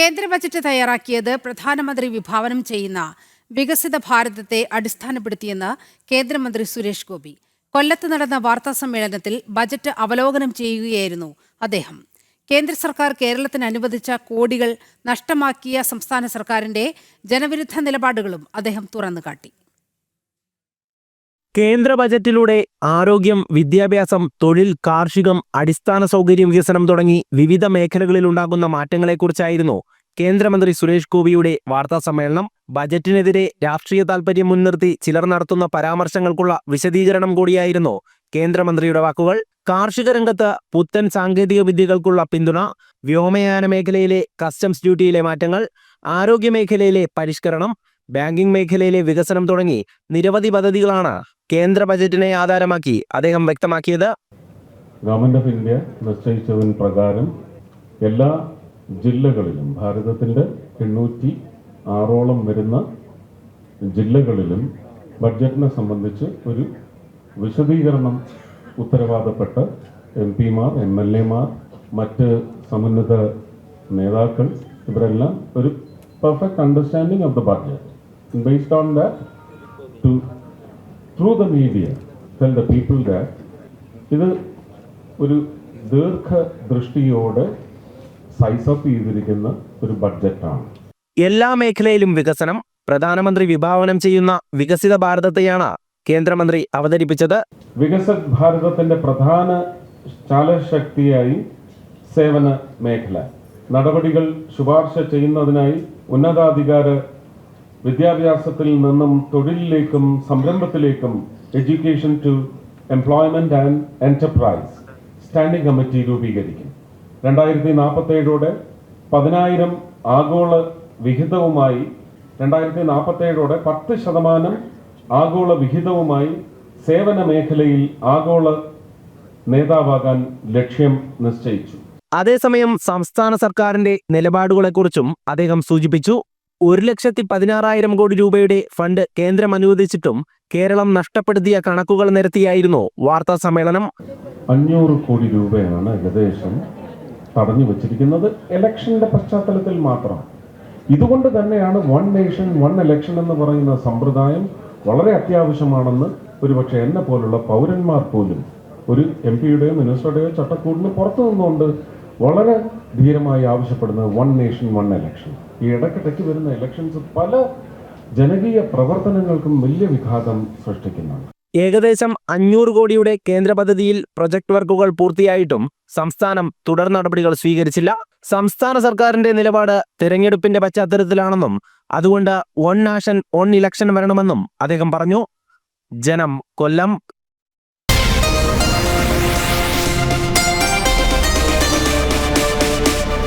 കേന്ദ്ര ബജറ്റ് തയ്യാറാക്കിയത് പ്രധാനമന്ത്രി വിഭാവനം ചെയ്യുന്ന വികസിത ഭാരതത്തെ അടിസ്ഥാനപ്പെടുത്തിയെന്ന് കേന്ദ്രമന്ത്രി സുരേഷ് ഗോപി. കൊല്ലത്ത് നടന്ന വാർത്താ സമ്മേളനത്തിൽ ബജറ്റ് അവലോകനം ചെയ്യുകയായിരുന്നു അദ്ദേഹം. കേന്ദ്ര സർക്കാർ കേരളത്തിന് അനുവദിച്ച കോടികൾ നഷ്ടമാക്കിയ സംസ്ഥാന സർക്കാരിന്റെ ജനവിരുദ്ധ നിലപാടുകളും അദ്ദേഹം തുറന്നുകാട്ടി. കേന്ദ്ര ബജറ്റിലൂടെ ആരോഗ്യം വിദ്യാഭ്യാസം തൊഴിൽ കാർഷികം അടിസ്ഥാന സൗകര്യ വികസനം തുടങ്ങി വിവിധ മേഖലകളിലുണ്ടാകുന്ന മാറ്റങ്ങളെക്കുറിച്ചായിരുന്നു കേന്ദ്രമന്ത്രി സുരേഷ് ഗോപിയുടെ വാർത്താസമ്മേളനം ബജറ്റിനെതിരെ രാഷ്ട്രീയ താൽപര്യം മുൻനിർത്തി ചിലർ നടത്തുന്ന പരാമർശങ്ങൾക്കുള്ള വിശദീകരണം കൂടിയായിരുന്നു കേന്ദ്രമന്ത്രിയുടെ വാക്കുകൾ. കാർഷിക രംഗത്ത് പുത്തൻ സാങ്കേതിക വിദ്യകൾക്കുള്ള പിന്തുണ വ്യോമയാന മേഖലയിലെ കസ്റ്റംസ് ഡ്യൂട്ടിയിലെ മാറ്റങ്ങൾ ആരോഗ്യ മേഖലയിലെ പരിഷ്കരണം ബാങ്കിംഗ് മേഖലയിലെ വികസനം തുടങ്ങി നിരവധി പദ്ധതികളാണ് കേന്ദ്ര ബജറ്റിനെ ആധാരമാക്കി അദ്ദേഹം വ്യക്തമാക്കിയത്. ഗവൺമെന്റ് ഓഫ് ഇന്ത്യ നിശ്ചയിച്ചതിന് പ്രകാരം എല്ലാ ജില്ലകളിലും ഭാരതത്തിന്റെ എണ്ണൂറ്റി ആറോളം വരുന്ന ജില്ലകളിലും ബഡ്ജറ്റിനെ സംബന്ധിച്ച് ഒരു വിശദീകരണം ഉത്തരവാദപ്പെട്ട എം പിമാർ എം എൽ എമാർ മറ്റ് സമുന്നത നേതാക്കൾ ഇവരെല്ലാം ഒരു perfect understanding of the budget based on that to through the media tell the people that ഇത് ഒരു ദീർഘദൃഷ്ടിയോടെ സൈസ് ഓഫ് ചെയ്തിരിക്കുന്ന ഒരു ബഡ്ജറ്റാണ് എല്ലാ മേഖലയിലും വികസനം പ്രധാനമന്ത്രി വിഭാവനം ചെയ്യുന്ന വികസിത ഭാരതത്തെയാണ് കേന്ദ്രമന്ത്രി അവതരിപ്പിച്ചത്. വികസിത് ഭാരതത്തിന്റെ പ്രധാന ചാലശക്തിയായി സേവന മേഖല. നടപടികൾ ശുപാർശ ചെയ്യുന്നതിനായി ഉന്നതാധികാര വിദ്യാഭ്യാസത്തിൽ നിന്നും തൊഴിലിലേക്കും സംരംഭത്തിലേക്കും education to employment and enterprise standing committee രൂപീകരിക്കും. രണ്ടായിരത്തി നാൽപ്പത്തേഴോടെ പതിനായിരം ആഗോള വിഹിതവുമായി രണ്ടായിരത്തി നാൽപ്പത്തേഴോടെ പത്ത് ശതമാനം ആഗോള വിഹിതവുമായി സേവന മേഖലയിൽ ആഗോള നേതാവാകാൻ ലക്ഷ്യം നിശ്ചയിച്ചു. അതേസമയം സംസ്ഥാന സർക്കാരിന്റെ നിലപാടുകളെക്കുറിച്ചും അദ്ദേഹം സൂചിപ്പിച്ചു. ഒരു ലക്ഷത്തി പതിനാറായിരം കോടി രൂപയുടെ ഫണ്ട് കേന്ദ്രം അനുവദിച്ചിട്ടും കേരളം നഷ്ടപ്പെടുത്തിയ കണക്കുകൾ നിരത്തിയായിരുന്നു വാർത്താ സമ്മേളനം. അഞ്ഞൂറ് കോടി രൂപയാണ് ഏകദേശം തടഞ്ഞു വെച്ചിരിക്കുന്നത്. ഇലക്ഷന്റെ പശ്ചാത്തലത്തിൽ മാത്രം. ഇതുകൊണ്ട് തന്നെയാണ് വൺ നേഷൻ വൺ ഇലക്ഷൻ എന്ന് പറയുന്ന സമ്പ്രദായം വളരെ അത്യാവശ്യമാണെന്ന് ഒരുപക്ഷെ എന്നെ പോലുള്ള പൗരന്മാർ പോലും ഒരു എം പിയുടെയോ മിനിസ്റ്ററുടെയോ ചട്ടക്കൂടിന് പുറത്തു നിന്നുകൊണ്ട് വളരെ ധീരമായി ആവശ്യപ്പെടുന്നത് വൺ നേഷൻ വൺ ഇലക്ഷൻ ഈ ഇടയ്ക്കിടയ്ക്ക് വരുന്ന ഇലക്ഷൻസ് പല ജനകീയ പ്രവർത്തനങ്ങൾക്കും വലിയ വിഘാതം സൃഷ്ടിക്കുന്നുണ്ട്. ഏകദേശം അഞ്ഞൂറ് കോടിയുടെ കേന്ദ്ര പദ്ധതിയിൽ പ്രൊജക്ട് വർക്കുകൾ പൂർത്തിയായിട്ടും സംസ്ഥാനം തുടർ നടപടികൾ സ്വീകരിച്ചില്ല. സംസ്ഥാന സർക്കാരിന്റെ നിലപാട് തെരഞ്ഞെടുപ്പിന്റെ പശ്ചാത്തലത്തിലാണെന്നും അതുകൊണ്ട് വൺ നാഷൻ വൺ ഇലക്ഷൻ വരണമെന്നും അദ്ദേഹം പറഞ്ഞു. ജനം കൊല്ലം